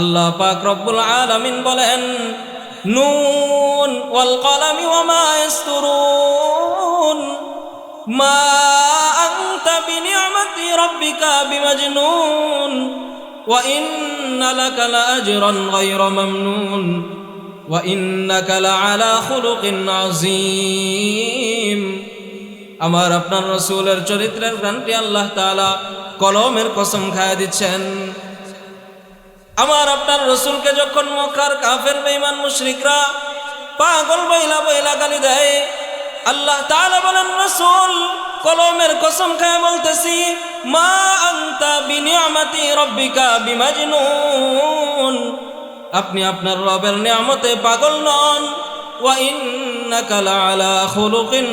আল্লাহ পাক রব্বুল আলামিন বলেন, নুন ওয়াল কলামি ওয়া মা ইয়াসতুরুন মা আনতা বিনি'মাতি রাব্বিকা বিমাজনুন। ওয়া ইন্না লাকা লাআজরান গায়রা মামনুন। ওয়া ইন্নাকা লাআলা খুলুকিন আযীম। আমার আপনার রসুলের চরিত্রের গ্রান্টি আল্লাহ তাআলা কলমের কসম খায়া দিচ্ছেন। আমার আপনার রসুলকে যখন মক্কার কাফের, বেঈমান মুশরিকরা পাগল বইলা বইলা গালি দেয়, আল্লাহ তাআলা বলেন, রসুল, কলমের কসম খায় বলতেছি, মা আনতা বিনিয়ামাতি রব্বিকা বিমাজনুন। আপনি আপনার রবের নিয়ামতে পাগল নন। ওয়া ইন্নাকা লাআলা খুলুকিন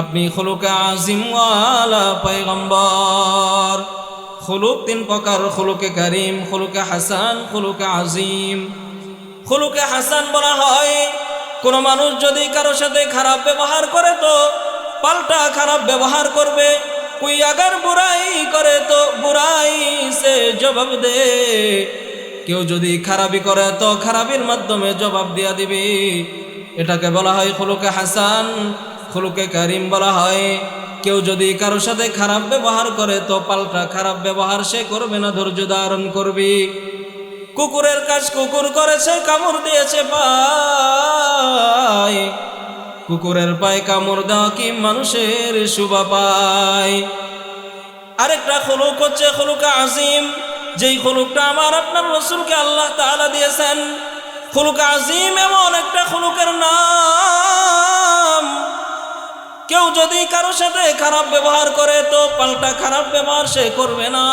আপনি খুলুকে আজিম ওয়ালা পয়গম্বর। খুলুক তিন প্রকার, খুলুকে করিম, খুলুকে হাসান, খুলুকে আজিম। খুলুকে হাসান বলা হয়, কোনো মানুষ যদি কারোর সাথে খারাপ ব্যবহার করে তো, পাল্টা খারাপ ব্যবহার করবে, কুই আগার বুড়াই করে তো, বুড়াই সে জবাব দে। কেউ যদি খারাপি করে তো, খারাপির মাধ্যমে জবাব দিয়া দিবি। এটাকে বলা হয় খুলুকে হাসান, খুলুকে করিম বলা হয়। কেউ যদি কারোর সাথে খারাপ ব্যবহার করে, তো পাল্টা খারাপ ব্যবহার সে করবে না, ধৈর্য ধারণ করবি। কুকুরের কাজ কুকুর করেছে কামড় দিয়েছে পায়। কুকুরের পায়ে কামড় দেওয়া কি মানুষের শুভা পায়? আরেকটা খুলুক হচ্ছে খুলুকা আজিম। যেই খুলুকটা আমার আপনার রসুলকে আল্লাহ তাআলা দিয়েছেন। খুলুক আজিম এমন একটা খুলুকের নাম। কেউ যদি কারোর সাথে খারাপ ব্যবহার করে, তো পাল্টা খারাপ ব্যবহার সে করবে না।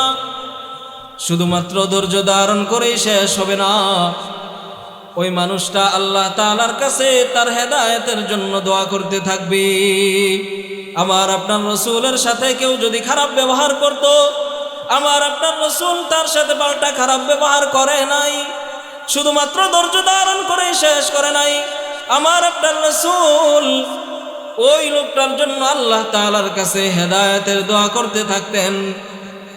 শুধুমাত্র ধৈর্য ধারণ করেই শেষ হবে না। ওই মানুষটা আল্লাহ তাআলার কাছে তার হেদায়তের জন্য দোয়া করতে থাকবে। আমার আপনার রসুলের সাথে কেউ যদি খারাপ ব্যবহার করত, আমার আপনার রসুল তার সাথে পাল্টা খারাপ ব্যবহার করে নাই, শুধুমাত্র ধৈর্য ধারণ করেই শেষ করে নাই। আমার আপনার রসুল ওই লোকটার জন্য আল্লাহ তালার কাছে হেদায়েতের দোয়া করতে থাকতেন।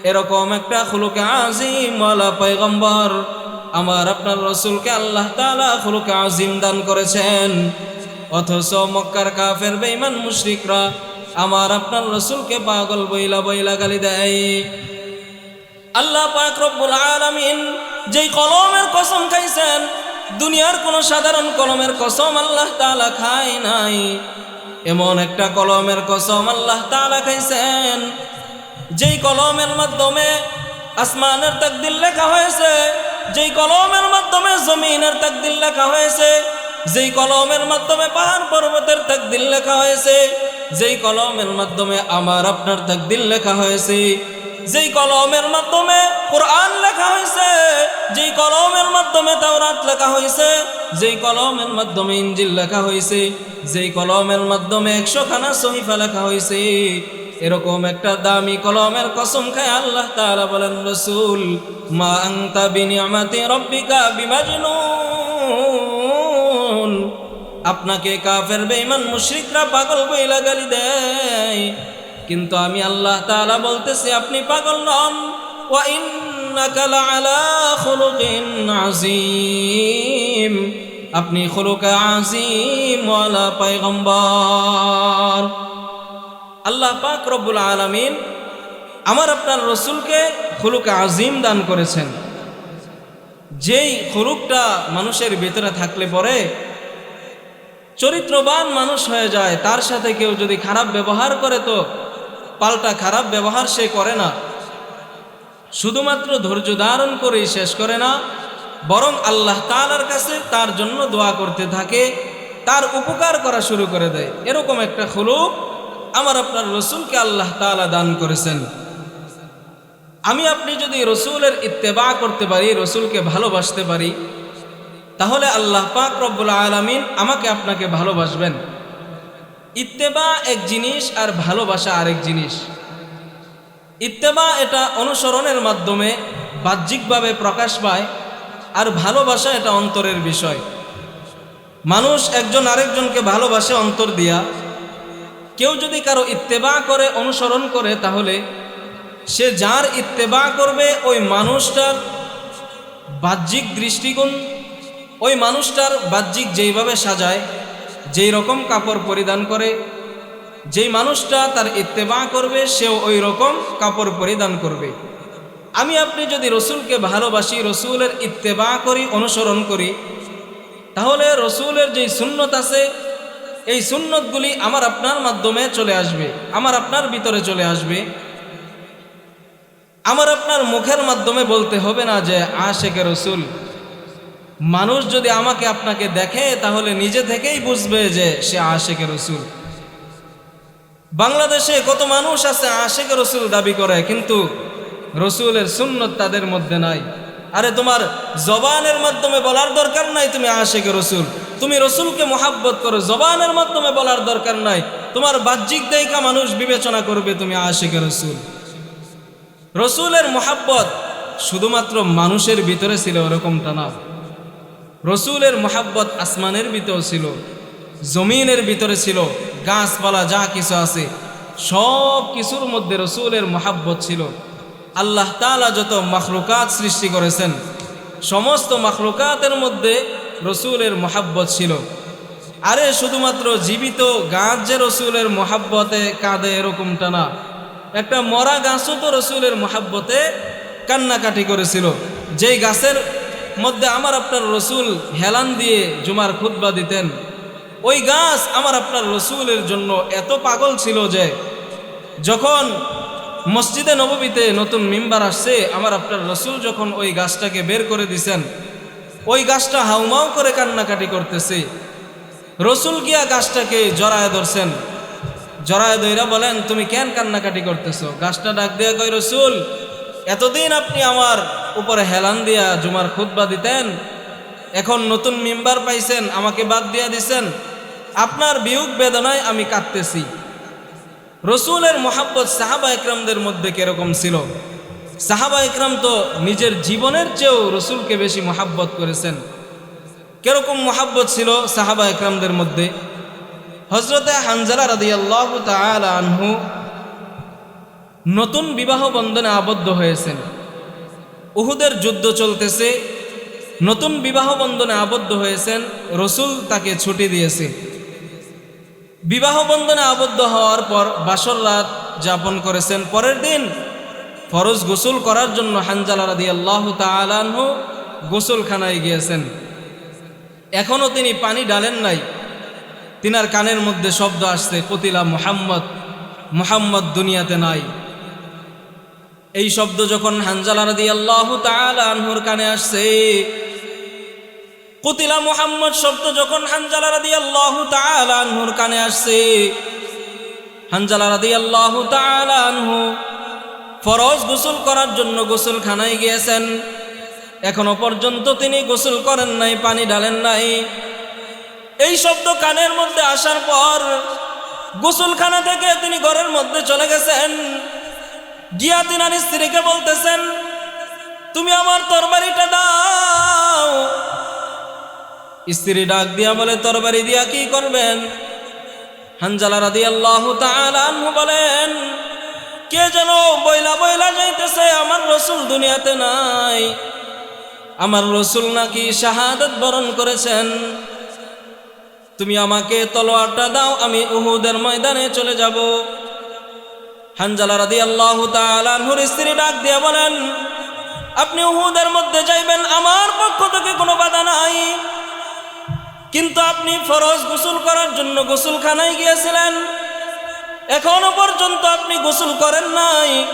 এরকম একটা খুলুকে আজিম ওয়ালা পয়গম্বর আমার আপনার রসুলকে আল্লাহ তাআলা খুলুকে আজিম দান করেছেন। অথচ মক্কার কাফের, বেঈমান মুশরিকরা আমার আপনার রসুলকে পাগল বইলা বইলা গালি দেয়। আল্লাহ পাক রব্বুল আলামিন যেই কলমের কসম খাইছেন, দুনিয়ার কোনো সাধারণ কলমের কসম আল্লাহ তালা খায় নাই। এমন একটা কলমের কসম আল্লাহ তালা খাইছেন, যেই কলমের মাধ্যমে আসমানের তাকদিল লেখা হয়েছে, যেই কলমের মাধ্যমে জমিনের তাকদিল লেখা হয়েছে, যেই কলমের মাধ্যমে পাহাড় পর্বতের তাকদিল লেখা হয়েছে, যেই কলমের মাধ্যমে আমার আপনার তাকদিল লেখা হয়েছে। যেই কলমের মাধ্যমে কোরআন লেখা হয়েছে যেই কলমের মাধ্যমে তাওরাত লেখা হয়েছে যেই কলমের মাধ্যমে ইঞ্জিল লেখা হয়েছে যেই কলমের মাধ্যমে একশো খানা সহিফা লেখা হয়েছে এরকম একটা দামি কলমের কসম খায় আল্লাহ তাআলা বলেন, রসুল, মা আনতা বিনিয়ামাতি রব্বিকা বিমাজনুন। আপনাকে কাফের, বেঈমান, মুশরিকরা পাগল বইলা গালি দেয়। কিন্তু আমি আল্লাহ তাআলা বলতেছি, আপনি পাগল নন। আযীম। আপনি খুলুকা আযীম ওয়ালা আল্লাহ পাক রব্বুল আলামিন আমার আপনার রসুলকে খুলুকা আযীম দান করেছেন। যেই খুলুকটা মানুষের ভিতরে থাকলে পরে চরিত্রবান মানুষ হয়ে যায়, তার সাথে কেউ যদি খারাপ ব্যবহার করে তো পাল্টা খারাপ ব্যবহার সে করে না। শুধুমাত্র ধৈর্য ধারণ করেই শেষ করে না, বরং আল্লাহ তালার কাছে তার জন্য দোয়া করতে থাকে, তার উপকার করা শুরু করে দেয়। এরকম একটা খুলুক আমার আপনার রসুলকে আল্লাহ তালা দান করেছেন। আমি আপনি যদি রসুলের ইত্তেবা করতে পারি, রসুলকে ভালোবাসতে পারি, তাহলে আল্লাহ পাক রব্বুল আলমিন আমাকে আপনাকে ভালোবাসবেন। ইত্তেবা এক জিনিস আর ভালোবাসা আরেক জিনিস। ইত্তেবা এটা অনুসরণের মাধ্যমে বাহ্যিকভাবে প্রকাশ পায় আর ভালোবাসা এটা অন্তরের বিষয়। মানুষ একজন আরেকজনকে ভালোবাসে অন্তর দিয়া। কেউ যদি কারও ইত্তেবা করে, অনুসরণ করে, তাহলে সে যার ইত্তেবা করবে ওই মানুষটার বাহ্যিক দৃষ্টিকোণ, ওই মানুষটার বাহ্যিক যেইভাবে সাজায় যেই রকম কাপড় পরিধান করে, যেই মানুষটা তার ইত্তেবা করবে, সেও ওই রকম কাপড় পরিধান করবে। আমি আপনি যদি রসুলকে ভালোবাসি, রসুলের ইত্তেবা করি, অনুসরণ করি, তাহলে রসুলের যেই সুন্নত আছে, এই সুন্নতগুলি আমার আপনার মাধ্যমে চলে আসবে, আমার আপনার ভিতরে চলে আসবে। আমার আপনার মুখের মাধ্যমে বলতে হবে না যে আশেকে রসুল। মানুষ যদি আমাকে আপনাকে দেখে, তাহলে নিজে থেকেই বুঝবে যে সে আশেকে রসুল। বাংলাদেশে কত মানুষ আছে আশেকে রসুল দাবি করে, কিন্তু রসুলের সুন্নত তাদের মধ্যে নাই। আরে, তোমার জবানের মাধ্যমে বলার দরকার নাই তুমি আশেকে রসুল। তুমি রসুলকে মোহাব্বত করো, জবানের মাধ্যমে বলার দরকার নাই। তোমার বাহ্যিক দেয়কা মানুষ বিবেচনা করবে তুমি আশেকে রসুল। রসুলের মোহাব্বত শুধুমাত্র মানুষের ভিতরে ছিল, ওরকমটা না। রসুলের মোহাব্বত আসমানের ভিতরে ছিল, জমিনের ভিতরে ছিল, গাছপালা যা কিছু আছে, সব কিছুর মধ্যে রসুলের মোহাব্বত ছিল। আল্লাহ তালা যত মখলুকাত সৃষ্টি করেছেন, সমস্ত মখলুকাতের মধ্যে রসুলের মোহাব্বত ছিল। আরে শুধুমাত্র জীবিত গাছ যে রসুলের মোহাব্বতে কাঁদে এরকমটা না, একটা মরা গাছও তো রসুলের মোহাব্বতে কান্নাকাটি করেছিল। যেই গাছের মধ্যে আমার আপনার রসুল হেলান দিয়ে জুমার খুতবা দিতেন। ওই গাছ আমার আপনার রসুলের জন্য এত পাগল ছিল যে, যখন মসজিদে নববীতে নতুন মিম্বার আসছে, আমার আপনার রসুল যখন ওই গাছটাকে বের করে দিছেন, ওই গাছটা হাউমাউ করে কান্নাকাটি করতেছে। রসুল গিয়া গাছটাকে জড়ায় ধরছেন। জড়ায় দইরা বলেন, তুমি কেন কান্নাকাটি করতেছো? গাছটা ডাক দেয়া কই রসুল এতদিন আপনি আমার উপরে হেলান দিয়া জুমার খুতবা দিতেন, এখন নতুন মেম্বার পাইছেন, আমাকে বাদ দিয়া দিছেন, আপনার বিয়োগ বেদনায় আমি কাঁদতেছি। রসুলের মোহাব্বত সাহাবা একরামদের মধ্যে কীরকম ছিল? সাহাবা একরাম তো নিজের জীবনের চেয়েও রসুলকে বেশি মোহাব্বত করেছেন। কীরকম মোহাব্বত ছিল সাহাবা একরামদের মধ্যে? হজরতে হানজালা রাদি আল্লাহ আনহু নতুন বিবাহ বন্ধনে আবদ্ধ হয়েছেন। উহুদের যুদ্ধ চলতেছে। নতুন বিবাহ বন্ধনে আবদ্ধ হয়েছেন। রসুল তাকে ছুটি দিয়েছে। বিবাহ বন্ধনে আবদ্ধ হওয়ার পর বাসর রাত যাপন করেছেন। পরের দিন ফরজ গোসল করার জন্য হানজালা রাদি আল্লাহ তালানহু গোসলখানায় গিয়েছেন। এখনও তিনি পানি ডালেন নাই। তিনার কানের মধ্যে শব্দ আসছে কতিলা মোহাম্মদ মোহাম্মদ দুনিয়াতে নাই। এই শব্দ যখন হানজালা রাদি আল্লাহ আনহুর কানে আসছে, কুতিলা মুহাম্মদ শব্দ যখন হানজালা রাদি আল্লাহ আনহুর কানে আসছে, হানজালা রাদি আল্লাহ আনহু ফরজ গোসল করার জন্য গোসলখানায় গিয়েছেন। এখনও পর্যন্ত তিনি গোসল করেন নাই, পানি ঢালেন নাই। এই শব্দ কানের মধ্যে আসার পর গোসলখানা থেকে তিনি ঘরের মধ্যে চলে গেছেন। গিয়া স্ত্রীকে বলতেছেন, তুমি আমার তরবারিটা দাও। স্ত্রী ডাক দিয়া বলে, তরবারি দিয়া কি করবেন? হানজালা রাদি আল্লাহ বলেন, কে যেন বইলা বইলা যাইতেছে, আমার রসুল দুনিয়াতে নাই। আমার রসুল নাকি শাহাদত বরণ করেছেন। তুমি আমাকে তলোয়ারটা দাও, আমি উহুদের ময়দানে চলে যাব। হানজালা রাদি আল্লাহ তালুর স্ত্রী ডাক দিয়ে বলেন, আপনি উহুদের মধ্যে যাইবেন, আমার পক্ষ থেকে কোনো বাধা নাই। কিন্তু আপনি ফরজ গোসল করার জন্য গোসলখানায় গিয়েছিলেন। এখনও পর্যন্ত আপনি গোসল করেন নাই।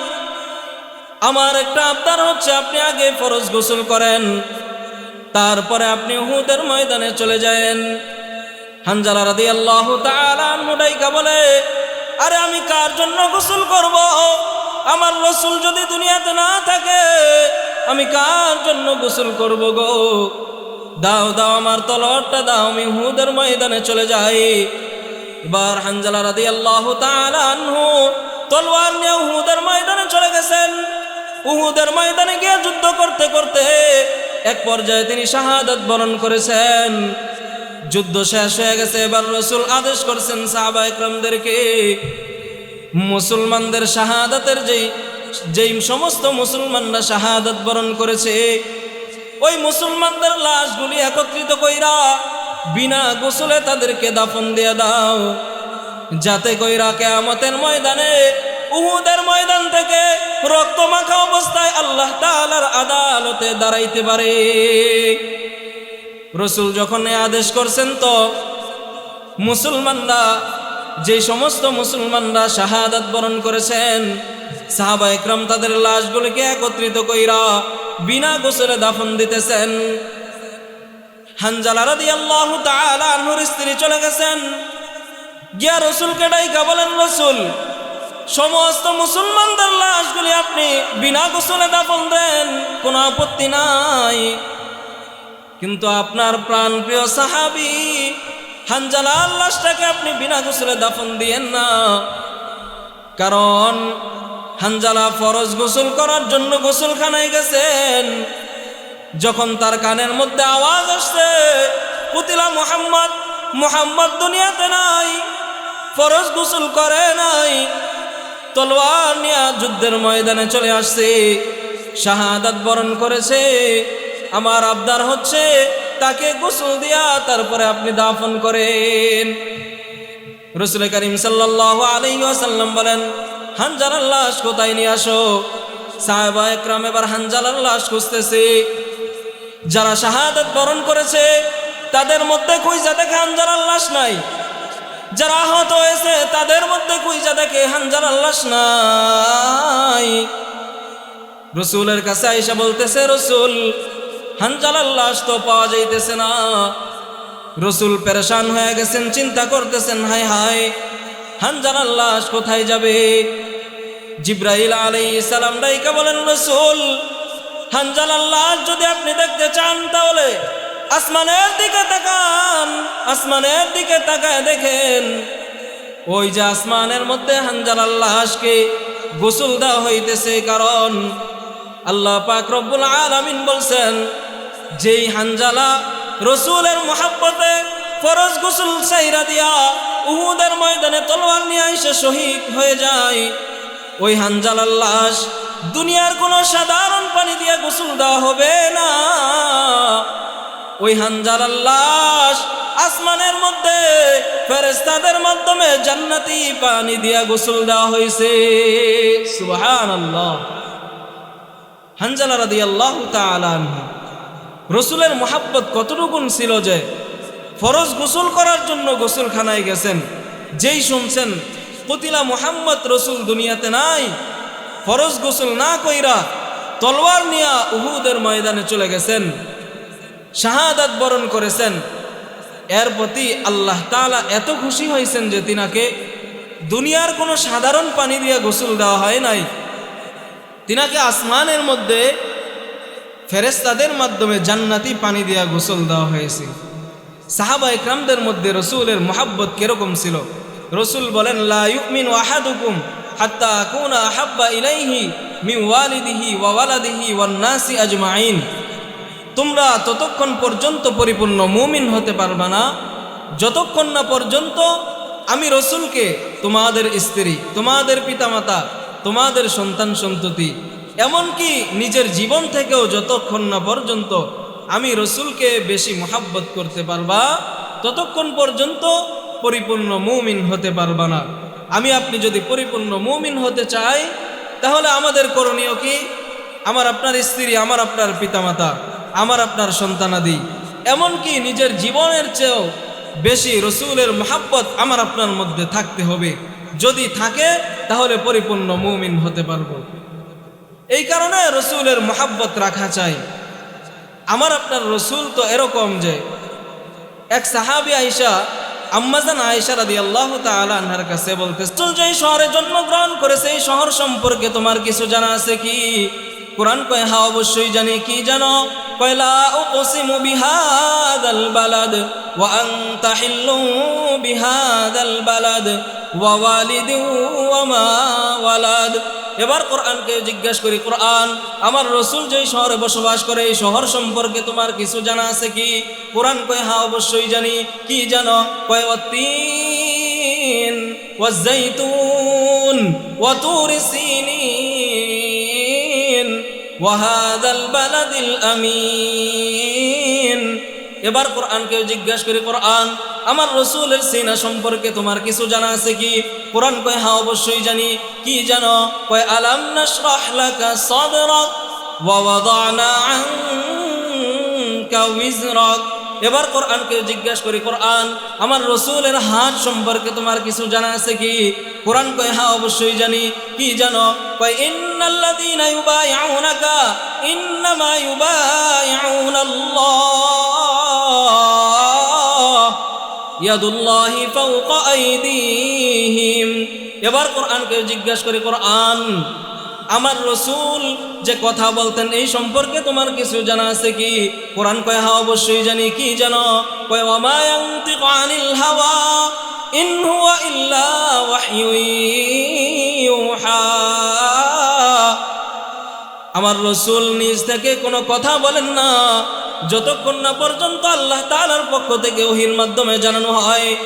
আমার একটা আবদার হচ্ছে, আপনি আগে ফরজ গোসল করেন। তারপরে আপনি উহুদের ময়দানে চলে যায়েন। হানজালা রাদি আল্লাহ তালাইকা বলে আরে আমি কার জন্য গোসল করব? আমার রসুল যদি দুনিয়াতে না থাকে, আমি কার জন্য গোসল করব গো? দাও দাও আমার তলরটা দাও, আমি হুদের ময়দানে চলে যাই। এবার হানজালা রাদি আল্লাহ তলোয়ার নিয়ে উহুদের ময়দানে চলে গেছেন। উহুদের ময়দানে গিয়ে যুদ্ধ করতে করতে এক পর্যায়ে তিনি শাহাদত বরণ করেছেন। যুদ্ধ শেষ হয়ে গেছে, এবার রসুল আদেশ করছেন সাহাবা একরমদেরকে, মুসলমানদের শাহাদাতের যেই যেই সমস্ত মুসলমানরা শাহাদাত বরণ করেছে, ওই মুসলমানদের লাশগুলি একত্রিত কইরা বিনা গোসলে তাদেরকে দাফন দিয়ে দাও, যাতে কইরা কেয়ামতের ময়দানে, উহুদের ময়দান থেকে রক্তমাখা অবস্থায় আল্লাহ তাআলার আদালতে দাঁড়াইতে পারে। রসুল যখন আদেশ করছেন তো, মুসলমানরা, যে সমস্ত মুসলমানরা শাহাদাত বরণ করেছেন, সাহাবা একরাম তাদের লাশগুলিকে একত্রিত কইরা বিনা গোসলে দাফন দিতেছেন। আনহুর স্ত্রী চলে গেছেন। গিয়া বলেন, রসুল, সমস্ত মুসলমানদের আপনি বিনা গোসলে দাফন দেন, কোনো আপত্তি নাই। কিন্তু আপনার প্রাণ প্রিয় সাহাবি হানজালার লাশটাকে আপনি বিনা গোসলে দাফন দিয়েন না। কারণ হানজালা ফরজ গোসল করার জন্য গোসলখানায় গেছেন। যখন তার কানের মধ্যে আওয়াজ আসছে, পুতিলা মোহাম্মদ মোহাম্মদ দুনিয়াতে নাই, ফরজ গোসল করে নাই, তলোয়ার নিয়ে যুদ্ধের ময়দানে চলে আসছে, শাহাদাত বরণ করেছে। আমার আবদার হচ্ছে তাকে গোসল দিয়া তারপরে আপনি দাফন করেন। রসুল করিম সাল্লাহ আলাইহি ওয়াসাল্লাম বলেন, হানজালার লাশ কোথায় নিয়ে আসো? সাহেবা একরাম এবার হানজালার লাশ খুঁজতেছে। যারা শাহাদাত বরণ করেছে, তাদের মধ্যে খুঁজা দেখে হানজালার লাশ নাই। যারা আহত হয়েছে, তাদের মধ্যে খুঁজা দেখে হানজালার লাশ নাই। রসুলের কাছে আইসা বলতেছে, রসুল হানজালার লাশ তো পাওয়া যাইতেছে না। রসুল পেরেশান হয়ে গেছেন, চিন্তা করতেছেন হায় হায় হানজালার লাশ কোথায় যাবে? জিব্রাইল আলাই সালাম ডাইকা বলেন, রসুল হানজালার লাশ যদি আপনি দেখতে চান তাহলে আসমানের দিকে তাকান, আসমানের দিকে তাকায় দেখেন। ওই যে আসমানের মধ্যে হানজালার লাশকে গোসল দেওয়া হইতেছে, কারণ আল্লাহ পাক রব্বুল আলামিন বলছেন যেই হানজালা রসুলের মোহাব্বতে ফরজ গোসল সাইরা দিয়া উহুদের ময়দানে তলোয়ার নিয়ে এসে শহীদ হয়ে যায়, ওই হানজালার লাশ দুনিয়ার কোনো সাধারণ পানি দিয়ে গোসল দেওয়া হবে না। ওই হানজালার লাশ আসমানের মধ্যে ফেরেস্তাদের মাধ্যমে জান্নাতি পানি দিয়া গোসল দেওয়া হয়েছে সুবহানাল্লাহ। হানজালা রাদিয়াল্লাহু তাআলা আনহু। রসুলের মোহাব্বত কতটুকুন ছিল যে ফরজ গোসল করার জন্য গোসলখানায় গেছেন, যেই শুনছেন, কতিলা মোহাম্মদ রসুল দুনিয়াতে নাই, ফরজ গোসল না কইরা তলোয়ার নিয়া উহুদের ময়দানে চলে গেছেন, শাহাদাত বরণ করেছেন। এর প্রতি আল্লাহ তাআলা এত খুশি হয়েছেন যে তিনাকে দুনিয়ার কোনো সাধারণ পানি দিয়ে গোসল দেওয়া হয় নাই। তিনাকে আসমানের মধ্যে ফেরেস্তাদের মাধ্যমে জান্নাতি পানি দিয়া গোসল দেওয়া হয়েছে। সাহাবা ইকরামদের মধ্যে রসুলের মোহাব্বত কীরকম ছিল? রসুল বলেন, লা ইউমিন ওয়াহাদুকুম হাত্তা আকুনা আহাব্বা ইলাইহি মি ওয়ালিদিহি ওয়া ওয়ালাদিহি ওয়ান নাসি আজমাইন। তোমরা ততক্ষণ পর্যন্ত পরিপূর্ণ মুমিন হতে পারবা না। যতক্ষণ না পর্যন্ত আমি রসুলকে তোমাদের স্ত্রী, তোমাদের পিতামাতা, তোমাদের সন্তান সন্ততি এমনকি নিজের জীবন থেকেও যতক্ষণ না পর্যন্ত আমি রসুলকে বেশি মোহাব্বত করতে পারবা, ততক্ষণ পর্যন্ত পরিপূর্ণ মুমিন হতে পারবা না। আমি, আপনি যদি পরিপূর্ণ মুমিন হতে চাই, তাহলে আমাদের করণীয় কি? আমার আপনার স্ত্রী, আমার আপনার পিতামাতা, আমার আপনার সন্তানাদি। এমনকি নিজের জীবনের চেয়েও বেশি রসুলের মোহাব্বত আমার আপনার মধ্যে থাকতে হবে। যদি থাকে, তাহলে পরিপূর্ণ মুমিন হতে পারব। এই কারণে রসুলের মোহাব্বত রাখা চাই। আমার আপনার রসুল তো এরকম যে, এক সাহাবি আইসা আম্মাজান আয়েশা রাদি আল্লাহ তালার কাছে বলতে যে শহরে জন্মগ্রহণ করেছে এই শহর সম্পর্কে তোমার কিছু জানা আছে কি? কোরআন কয় হা অবশ্যই জানি, কি জানো? কয়লা উকসিমু বিহাদাল বালাদ, ওয়া আনতা হিল্লু বিহাদাল বালাদ, ওয়া ওয়ালিদি ওয়া ওয়ালাদ। এবার কোরআনকে জিজ্ঞেস করি, কোরআন, আমার রসুল যেই শহরে বসবাস করে, এই শহর সম্পর্কে তোমার কিছু জানা আছে কি? কোরআন কয় হা অবশ্যই জানি, কি জানো? কয় অতীন ওয়াজাইতুন ওয়াতুর সিনিন ওয়াহাদাল বালাদিল আমিন। এবার কোরআনকে জিজ্ঞেস করি, কোরআন, আমার রসুলের সিনা সম্পর্কে তোমার কিছু জানা আছে কি? কোরআন কয় হ্যাঁ অবশ্যই জানি। কি জানো? কয়, আলাম নাশরাহ লাকা সাদরাক ওয়া ওয়াদানা আনকা উইজরাক। এবার কোরআনকে জিজ্ঞেস করি, কোরআন, আমার রসুলের হাত সম্পর্কে তোমার কিছু জানা আছে কি? কোরআন কয় হ্যাঁ অবশ্যই জানি। কি জানো? কয়, ইন্নাল্লাযীনা ইউবাইউনাকা, ইন্নামা ইউবাইউনাল্লাহ ইয়াদুল্লাহি ফাওকা আইদিহিম। এবার কোরআনকে জিজ্ঞেস করি, কোরআন আমার রসুল যে কথা বলতেন, এই সম্পর্কে তোমার কিছু জানা আছে কি? কোরআন কয় হা অবশ্যই জানি। কি জানো? হাওয়া, ইন হুয়া আমার রসুল নিজ থেকে কোনো কথা বলেন না। যতক্ষণ না পর্যন্ত আল্লাহ তালার পক্ষ থেকে ওহির মাধ্যমে জানানো হয়।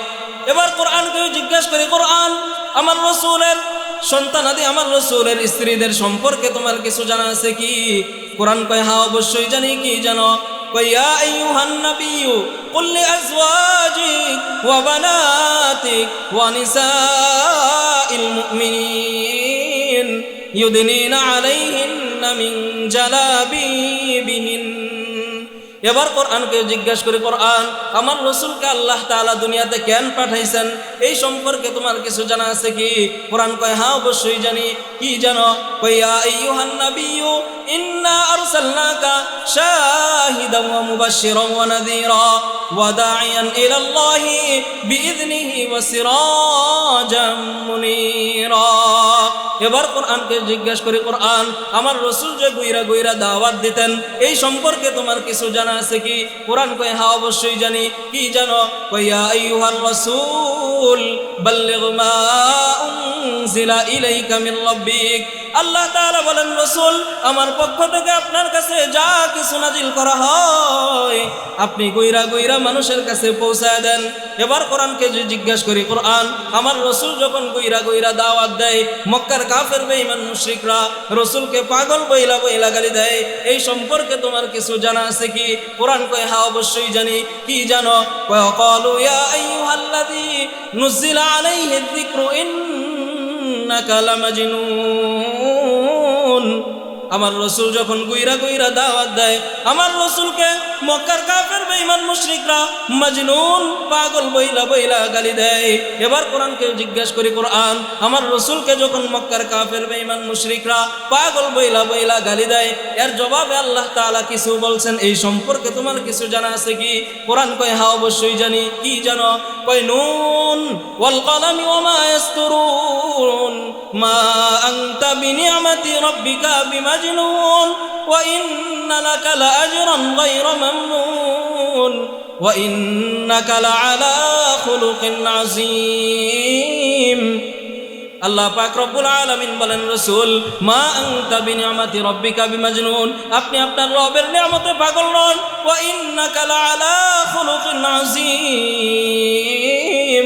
এবার কোরআনকে জিজ্ঞেস করে, কোরআন আমার রসুলের সন্তানাদি আমার রসুলের স্ত্রীদের সম্পর্কে তোমার কিছু জানা আছে কি? কোরআন কয় হ্যাঁ অবশ্যই জানি, কি জানো? কইয়া আইয়ুহান নাবিয়্যু, কুল লিআজওয়াজিক ওয়া বানাতিক ওয়া নিসাইল মুমিনিন, ইউদনিনা আলাইহিন্না মিন জালাবিবিহিন এবার কোরআনকে জিজ্ঞাসা করে, কোরআন, আমার রসুলকে আল্লাহ তাআলা দুনিয়াতে কেন পাঠাইছেন? এই সম্পর্কে তোমার কিছু জানা আছে কি? কোরআন কয় হ্যাঁ অবশ্যই জানি। কি জানো? এবার কোরআনকে জিজ্ঞাসা করি, কোরআন, আমার রসুল যে গুইরা গুইরা দাওয়াত দিতেন, এই সম্পর্কে তোমার কিছু জানা আছে কি? কোরআন কয় হা অবশ্যই জানি। কি জানো? কইয়া আইয়ুহার রাসূল, বাল্লিগ মা উনজিলা ইলাইকা মিন রাব্বিক। আল্লাহ তাআলা বলেন, রসুল, আমার পক্ষ থেকে আপনার কাছে যা কিছু নাজিল করা হয়, আপনি গুইরা গুইরা মানুষের কাছে পৌঁছায় দেন। এবার কোরআনকে যে জিজ্ঞাসা করি, কোরআন, আমার রসুল যখন গুইরা গুইরা দাওয়াত দেয়, মক্কার কাফের বেঈমান মুশরিকরা রসুলকে পাগল বইলা বইলা গালি দেয়, এই সম্পর্কে তোমার কিছু জানা আছে কি? কোরআন কয় হ্যাঁ অবশ্যই জানি। কি জানো? কয় ইয়া আইয়ুহাল্লাযী নুজিলা আলাইহি যিকরু ইন্নাকা লামাজনুন। আমার রসুল যখন গুইরা গুইরা দাওয়াত দেয় আমার রসুলকে মক্কার কাফের, বেঈমান মুশরিকরা মাজনুন, পাগল, বইলা বইলা গালি দেয়। এবার কোরআনকে জিজ্ঞাসা করি, কোরআন, আমার রসুলকে যখন মক্কার কাফের, বেঈমান মুশরিকরা পাগল, বইলা বইলা গালি দেয়, এর জবাবে আল্লাহ তাআলা কিছু বলছেন, এই সম্পর্কে তোমার কিছু জানা আছে কি? কোরআন কয় হ্যাঁ অবশ্যই জানি। কি জানো? কয়, নুন, ওয়াল কলামি ওয়া মা ইয়াসতুরুন, মা আনতা বিনিআমাতি রাব্বিকা বিমাজনুন। ইন্না লাকা লাআজরান গায়রা মামনুন ওয়া ইন্নাকা লাআলা খুলুকিন আল্লাহ পাক রব্বুল আলামিন বলেন, রাসূল, মা আনতা বিনিআমাতি রাব্বিকা বিমাজনুন। আপনি আপনার রবের নিয়ামতে পাগল নন। ওয়া ইন্নাকা লাআলা খুলুকিন আযীম।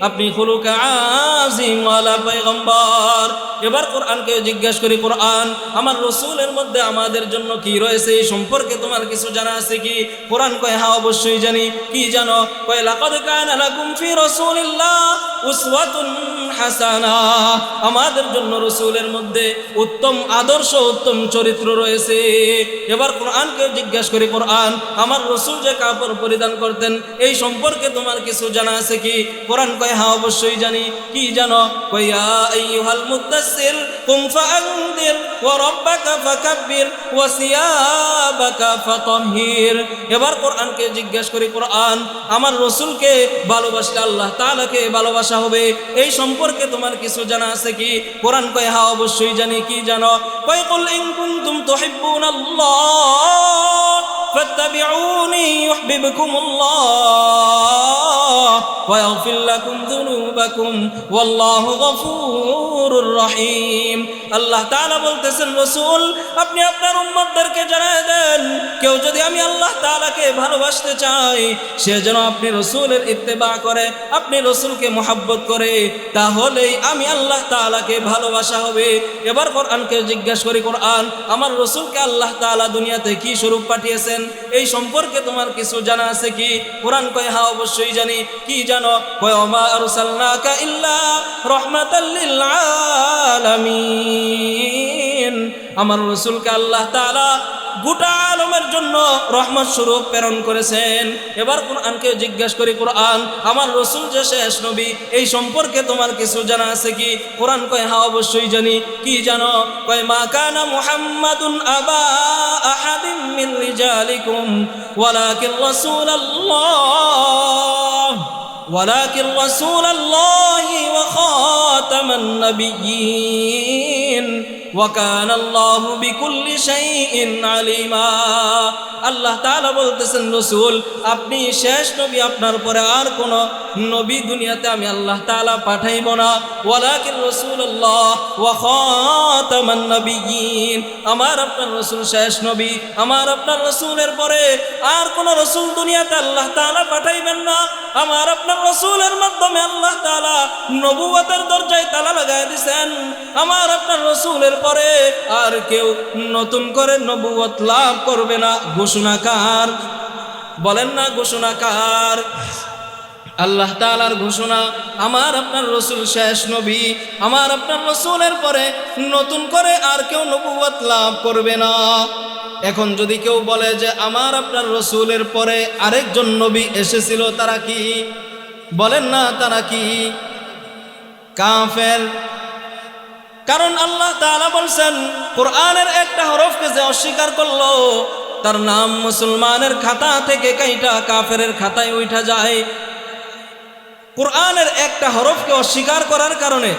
আপনি খুলুক আযীম ওয়ালা পয়গম্বর। এবার কোরআনকে জিজ্ঞেস করি, কোরআন, আমার রসুলের মধ্যে আমাদের জন্য কি রয়েছে? এই সম্পর্কে তোমার কিছু জানা আছে কি? কোরআন কয় হ্যাঁ অবশ্যই জানি। কি জানো? কয়, লাকাদ কানা লাকুম ফি রাসূলিল্লাহ উসওয়াতুন হাসানা। আমাদের জন্য রসুলের মধ্যে উত্তম আদর্শ, উত্তম চরিত্র রয়েছে। এবার কোরআনকে জিজ্ঞেস করি, কোরআন, আমার রসুল যে কাপড় পরিধান করতেন, এই সম্পর্কে তোমার কিছু জানা আছে কি? কোরআন কয় কয় হ্যাঁ অবশ্যই জানি। কি জানো? কইয়া আইয়ুহাল মুদাসসির, কুম ফাআনদির, ওয়া রাব্বাকা ফাকাব্বির, ওয়া সিয়াবাকা এবার কোরআনকে জিজ্ঞেস করি, কোরআন, আমার রসুলকে ভালোবাসলে আল্লাহ তাআলাকে ভালোবাসা হবে? এই সম্পর্কে তোমার কিছু জানা আছে কি? কোরআন কয় হ্যাঁ অবশ্যই জানি। কি জানো? কয়, কুল ইন কুনতুম তুহিব্বুনাল্লাহ, ফাত্তাবিউনি ইউহিব্বুকুমুল্লাহ। ويغفر لكم ذنوبكم والله غفور رحيم আল্লাহ তাআলা বলতেছেন রাসূল আপনি আপনার উম্মতদেরকে জানায় দেন, কেউ যদি আমি আল্লাহ তাআলাকে ভালোবাসতে চাই, সে যেন আপনি রসুলের ইত্তেবা করে, আপনি রসুলকে মোহাব্বত করে, তাহলেই আমি আল্লাহ তাআলাকে ভালোবাসা হবে। এবার কোরআনকে জিজ্ঞাসা করি, কোরআন, আমার রসুলকে আল্লাহ তাআলা দুনিয়াতে কি স্বরূপ পাঠিয়েছেন? এই সম্পর্কে তোমার কিছু জানা আছে কি? কোরআন কয় হ্যাঁ অবশ্যই জানি। কি জানো? কয়, ওমা আরসালনাকা ইল্লা রাহমাতাল লিল আলামিন। আমার রসুলকে আল্লাহ তালা গোটা আলমের জন্য রহমত স্বরূপ প্রেরণ করেছেন। এবার কোরআনকে জিজ্ঞাসা করি, কোরআন, আমার রসুল যে শেষ নবী, এই সম্পর্কে তোমার কিছু জানা আছে কি? কোরআন কয় হা অবশ্যই জানি। কি জানো? কয়, মা কানা মুহাম্মাদুন আবা আহাদিম মিন রিজালিকুম, ওয়ালাকিন রাসূলুল্লাহ, ওয়ালাকিন রাসূলুল্লাহি ওয়া খাতামান নবিয়্যিন। ওয়াকান আল্লাহ বলতেছেন, রাসূল, আপনি শেষ নবী, আপনার পরে আর কোন নবী দুনিয়াতে আমি আল্লাহ তালা পাঠাইব না। ওয়ালাকিন রাসূলুল্লাহ ওয়া আমার আপনার রাসূল শেষ নবী, আমার আপনার রাসূলের পরে আর কোন রসুল দুনিয়াতে আল্লাহ তালা পাঠাইবেন না। আমার আপনার রাসূলের মাধ্যমে আল্লাহ তাআলা নবুয়তের দরজায় তালা লাগাই দিছেন। আমার আপনার রাসূলের পরে আর কেউ নতুন করে নবুয়ত লাভ করবে না। ঘোষণাকার বলেন না ঘোষণাকার আল্লাহ তালার ঘোষণা, আমার আপনার রসুল শেষ নবী, আমার আপনার রসুলের পরে নতুন করে আর কেউ নবুয়ত লাভ করবে না। এখন যদি কেউ বলে যে আমার আপনার রসুলের পরে আরেকজন নবী এসেছিল, তারা কি? বলেন না তারা কি? কাফের কারণ আল্লাহ তাআলা বলছেন, কোরআনের একটা হরফকে যে অস্বীকার করল, তার নাম মুসলমানের খাতা থেকে কাইটা কাফেরের খাতায় উঠা যায়। কোরআনের একটা হরফকে অস্বীকার করার কারণে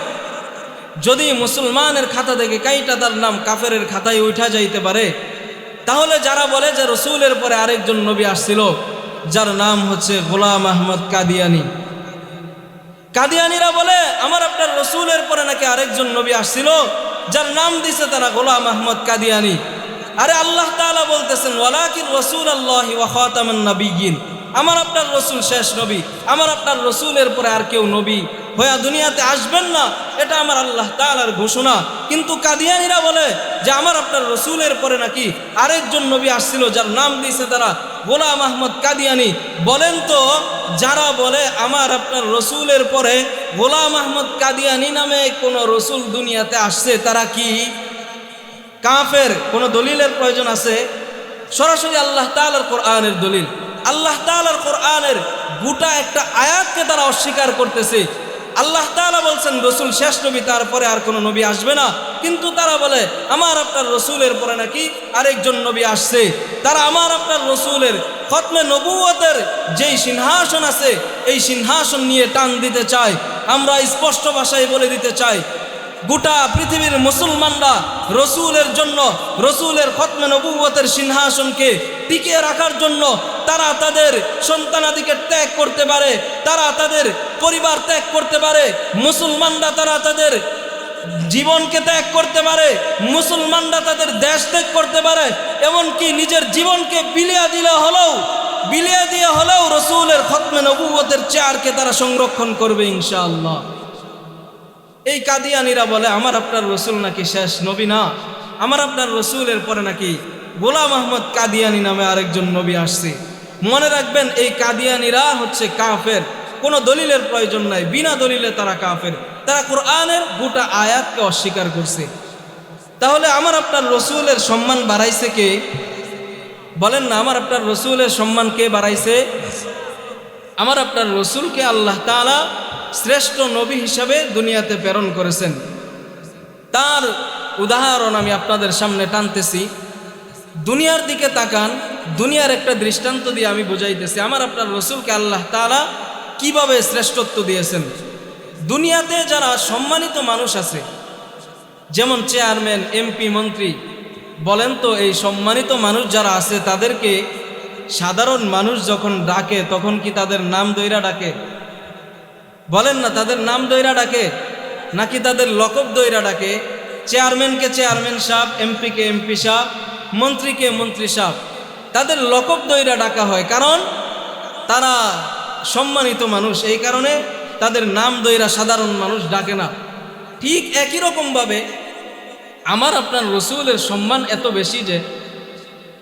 যদি মুসলমানের খাতা থেকে কাইটা তার নাম কাফেরের খাতায় উঠা যাইতে পারে, তাহলে যারা বলে যে রসুলের পরে আরেকজন নবী আসছিল, যার নাম হচ্ছে গোলাম আহমদ কাদিয়ানি কাদিয়ানিরা বলে, আমার আপনার রসুলের পরে নাকি আরেকজন নবী আসছিল, যার নাম দিছে তারা গোলাম আহমদ কাদিয়ানি। আরে আল্লাহ তালা বলতেছেন, ওয়ালাকিন রসুল আল্লাহ ওয়াখাতামান নবীন আমার আপনার রসুল শেষ নবী, আমার আপনার রসুলের পরে আর কেউ নবী হইয়া দুনিয়াতে আসবেন না, এটা আমার আল্লাহ তাআলার ঘোষণা। কিন্তু কাদিয়ানিরা বলে যে, আমার আপনার রসুলের পরে নাকি আরেকজন নবী আসছিল, যার নাম দিয়েছে তারা গোলাম আহমদ কাদিয়ানি বলেন তো, যারা বলে আমার আপনার রসুলের পরে গোলাম আহমদ কাদিয়ানি নামে কোনো রসুল দুনিয়াতে আসছে, তারা কি? কাফের, কোনো দলিলের প্রয়োজন আছে? সরাসরি আল্লাহ তালার কোরআনের দলিল। আল্লাহ তালার কোরআনের গোটা একটা আয়াতকে তারা অস্বীকার করতেছে। আল্লাহ তালা বলছেন, রসুল শেষ নবী, তারপরে আর কোনো নবী আসবে না। কিন্তু তারা বলে, আমার আপনার রসুলের পরে নাকি আরেকজন নবী আসছে। তারা, আমার আপনার রসুলের খতমে নবুয়তের যেই সিংহাসন আছে, এই সিংহাসন নিয়ে টান দিতে চায়। আমরা স্পষ্ট ভাষায় বলে দিতে চাই, গোটা পৃথিবীর মুসলমানরা রসুলের জন্য, রসুলের খতমে নবুয়তের সিংহাসনকে টিকিয়ে রাখার জন্য, তারা তাদের সন্তানাদিকে ত্যাগ করতে পারে। তারা তাদের পরিবার ত্যাগ করতে পারে, মুসলমানরা তারা তাদের জীবনকে ত্যাগ করতে পারে, মুসলমানরা তাদের দেশ ত্যাগ করতে পারে, এমনকি নিজের জীবনকে বিলিয়া দিলে হলেও, বিলিয়া দিয়ে হলেও রসুলের খতমে নবুয়তের চেয়ারকে তারা সংরক্ষণ করবে ইনশাআল্লাহ। এই কাদিয়ানিরা বলে, আমার আপনার রসুল নাকি শেষ নবী না? আমার আপনার রসুলের পরে নাকি গোলাম আহমদ কাদিয়ানি নামে আরেকজন নবী আসছে। মনে রাখবেন, এই কাদিয়ানিরা হচ্ছে কাফের। কোনো দলিলের প্রয়োজন নাই। বিনা দলিলে তারা কাফের। তারা কোরআনের গোটা আয়াতকে অস্বীকার করছে। তাহলে আমার আপনার রসুলের সম্মান বাড়াইছে কে? বলেন না, আমার আপনার রসুলের সম্মান কে বাড়াইছে? আমার আপনার রসুলকে আল্লাহ তালা শ্রেষ্ঠ নবী হিসাবে দুনিয়াতে প্রেরণ করেছেন। তার উদাহরণ আমি আপনাদের সামনে টানতেছি। দুনিয়ার দিকে তাকান, দুনিয়ার একটা দৃষ্টান্ত দিয়ে আমি বুঝাইতেছি, আমার আপনার রসুলকে আল্লাহ তাআলা কীভাবে শ্রেষ্ঠত্ব দিয়েছেন? দুনিয়াতে যারা সম্মানিত মানুষ আছে, যেমন চেয়ারম্যান, এমপি, মন্ত্রী, বলেন তো এই সম্মানিত মানুষ যারা আছে, তাদেরকে সাধারণ মানুষ যখন ডাকে, তখন কি তাদের নাম দৈরা ডাকে? বলেন না, তাদের নাম দৈরা ডাকে? নাকি তাদের লকব দৈরা ডাকে? চেয়ারম্যানকে চেয়ারম্যান সাহেব, এমপিকে এমপি সাহেব, মন্ত্রীকে মন্ত্রী সাহেব, তাদের লকব দইরা ডাকা হয়। কারণ তারা সম্মানিত মানুষ, এই কারণে তাদের নাম দইরা সাধারণ মানুষ ডাকে না। ঠিক একই রকমভাবে আমার আপনার রসুলের সম্মান এত বেশি যে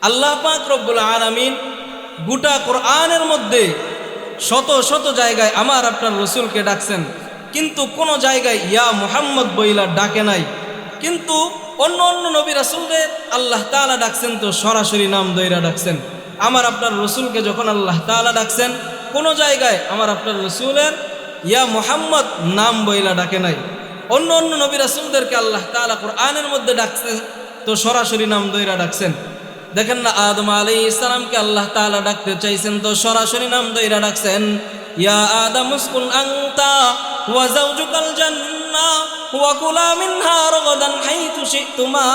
আল্লাহ পাক রব্বুল আলামিন গোটা কোরআনের মধ্যে শত শত জায়গায় আমার আপনার রসুলকে ডাকছেন। কিন্তু কোনো জায়গায় ইয়া মুহাম্মদ বইলা ডাকে নাই। কিন্তু অন্য অন্য নবী রাসুলদের আল্লাহ তাআলা ডাকছেন তো সরাসরি নাম দইরা ডাকছেন। আমার আপনার রসুলকে যখন আল্লাহ তাআলা ডাকছেন কোনো জায়গায় আমার আপনার রসুলের, ইয়া মোহাম্মদ নাম বইলা ডাকে নাই। অন্য অন্য নবী রাসুলদেরকে আল্লাহ তাআলা কোরআনের মধ্যে ডাকছেন তো সরাসরি নাম দইরা ডাকছেন। দেখেন না, আদম আলী ইসলামকে আল্লাহ তাআলা ডাকতে চাইছেন, তো সরাসরি নাম দইরা ডাকছেন, ইয়া আদম উসকুন আনতা ওয়া যাওজুকাল জান্নাহ ওয়া কুলা মিনহা রগাদান হাইতু শিতুমা।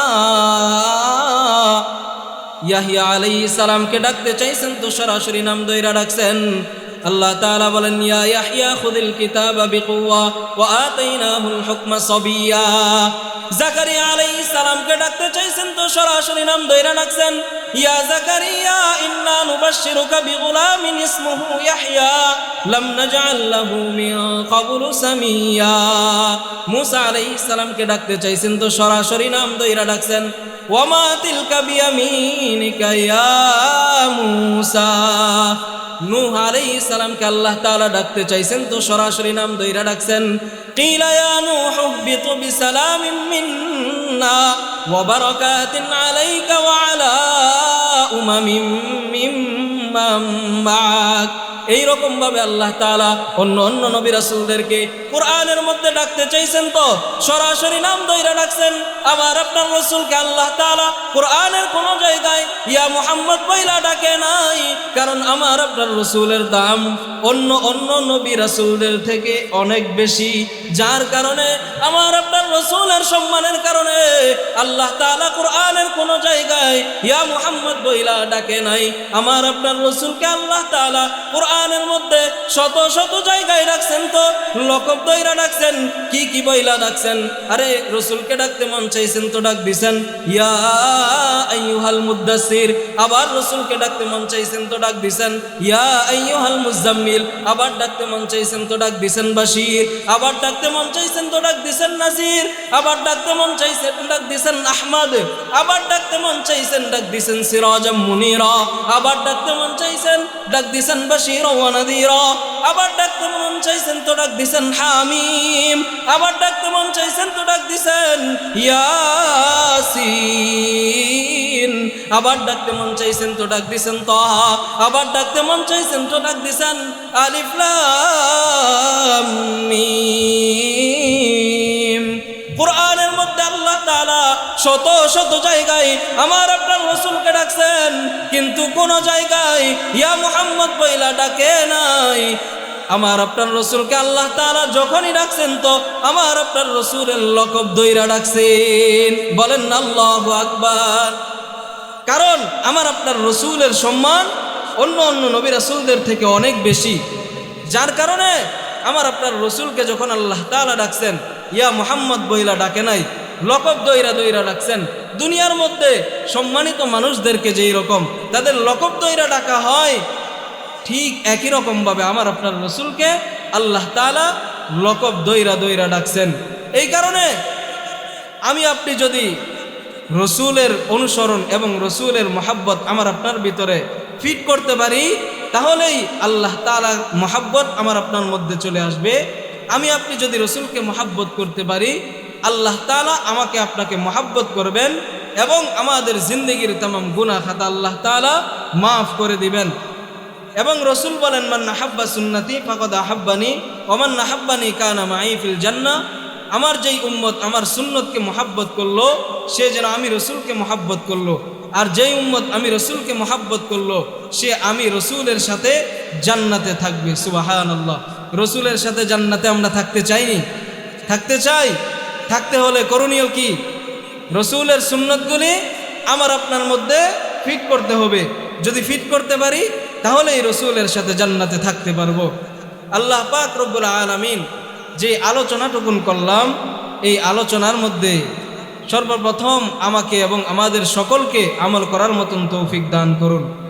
ইয়াহিয়া আলাইহিস সালামকে ডাকতে চাইছেন, তো সরাসরি নাম দইরা ডাকছেন আল্লাহ তাআলা বলেন, ইয়া ইয়াহইয়া খুদিল কিতাবা বিকুওয়া ওয়া আতাইনাহুল হুকমা সাবিয়া। জাকারিয়া আলাইহিস সালামকে ডাকতে চাইছেন তো সরাসরি নাম দইরা ডাকছেন, ইয়া জাকারিয়া, ইন্না নুবাশশিরুকা বিগুলামিন ইসমুহু ইয়াহইয়া, লাম নাজআল লাহু মিন ক্বাবলু সামিয়া। মুসা আলাইহিস সালামকে ডাকতে চাইছেন তো সরাসরি নাম দইরা ডাকছেন ওয়ামা তিলকা বিয়ামিনিকা ইয়া মুসা? নূহ আলাইহিস সালামকে আল্লাহ তাআলা ডাকতে চাইছেন, তো সরাসরি নাম দইরা ডাকছেন। কিলা ইয়া নূহ বিতু বিসালামিন মিন্না এইরকম ভাবে আল্লাহ তাআলা অন্য অন্য নবী রাসুলদেরকে কোরআনের মধ্যে ডাকতে চাইছেন তো? সরাসরি নাম দইরা ডাকছেন। আবার আপনার রসুলকে আল্লাহ তাআলা কোরআনের কোন জায়গায় ইয়া মুহাম্মদ বইলা ডাকে নাই। কারণ আমার আপনার রসুলের দাম অন্য অন্য নবী রাসুলদের থেকে অনেক বেশি। যার কারণে আমার আপনার রসুলের সম্মানের কারণে আল্লাহ তাআলা কোরআনের কোন জায়গায় ইয়া মোহাম্মদ বইলা ডাকে নাই। আমার আপনার রসুলকে আল্লাহ তাআলা কোরআনের মধ্যে শত শত জায়গায় রাখছেন তো, লকব দইরা ডাকছেন, কি কি বইলা ডাকছেন? আরে রসুলকে ডাকতে মন চাইছেন তো ডাক দিছেন। ইয়া আইয়ুহাল মুদ্দাসির আবার রসুলকে ডাকতে মন চাইছেন তো ডাক দিছেন। ইয়া আইয়ুহাল মুজাম্মিল, আবার ডাকতে মন চাইছেন তো ডাক দিছেন বাশির। আবার ডাকতে মন চাইছেন তো ডাক দিছেন নাসির। আবার ডাকতে মন চাইছেন ডাক দিছেন আহমদ। আবার ডাকতে মন চাইছেন ডাক দিছেন সিরাজাম মুনিরা। আবার ডাকতে মন চাইছেন ডাক দিছেন বাশির। ওয়া নাদিরা আবার ডাকতে মন চাইছেন তো ডাক দিছেন হামিম। আবার ডাকতে মন চাইছেন তো ডাক দিছেন ইয়াসিন। আবার ডাকতে মন চাইছেন তো ডাক দিছেন তাহা। আবার ডাকতে মন চাইছেন তো ডাক দিছেন আলিফ কোরআনের মধ্যে আল্লাহ তালা শত শত জায়গায় আমার আপনার রসুলকে ডাকছেন, কিন্তু কোন জায়গায় ইয়া মুহাম্মদ বইলা ডাকে নাই? আমার আপনার রসুলকে আল্লাহ তাআলা যখনই ডাকছেন তো আমার আপনার রসুলের লকব দইরা ডাকছেন। বলেন আল্লাহু আকবার। কারণ আমার আপনার রসুলের সম্মান অন্য অন্য নবী রাসূলদের থেকে অনেক বেশি। যার কারণে আমার আপনার রসুলকে যখন আল্লাহ তালা ডাকছেন ইয়া মোহাম্মদ বইলা ডাকে নাই, লকব দইরা দইরা ডাকছেন। দুনিয়ার মধ্যে সম্মানিত মানুষদেরকে যেই রকম, তাদের লকব দইরা ডাকা হয়, ঠিক একই রকমভাবে আমার আপনার রসুলকে আল্লাহ তালা লকব দইরা দইরা ডাকছেন। এই কারণে আমি আপনি যদি রসুলের অনুসরণ এবং রসুলের মহাব্বত আমার আপনার ভিতরে ফিট করতে পারি, তাহলেই আল্লাহ তালা মহাব্বত আমার আপনার মধ্যে চলে আসবে। আমি আপনি যদি রসুলকে মহাব্বত করতে পারি, আল্লাহ তালা আমাকে আপনাকে মহাব্বত করবেন এবং আমাদের জিন্দগির তাম গুনা খাতা আল্লাহ তালা মাফ করে দিবেন। এবং রসুল বলেন, মান নাহাব্বা সুন্নতি ফাকদ আহাব্বানি ওমান নাহাব্বানি কানা মাইফিল জান্না। আমার যেই উম্মত আমার সুন্নতকে মহাব্বত করল, সে যেন আমি রসুলকে মহাব্বত করল। আর যেই উম্মত আমি রসুলকে মহাব্বত করল, সে আমি রসুলের সাথে জান্নাতে থাকবে। সুবাহান আল্লাহ রসুলের সাথে জান্নাতে আমরা থাকতে চাইনি। থাকতে চাই? থাকতে হলে করণীয় কি? রসুলের সুন্নতগুলি আমার আপনার মধ্যে ফিট করতে হবে। যদি ফিট করতে পারি তাহলে এই রসুলের সাথে জান্নাতে থাকতে পারব। আল্লাহ পাক রব্বুল আলামিন যে আলোচনাটুকুন করলাম, এই আলোচনার মধ্যে সর্বপ্রথম আমাকে এবং আমাদের সকলকে আমল করার মতন তৌফিক দান করুন।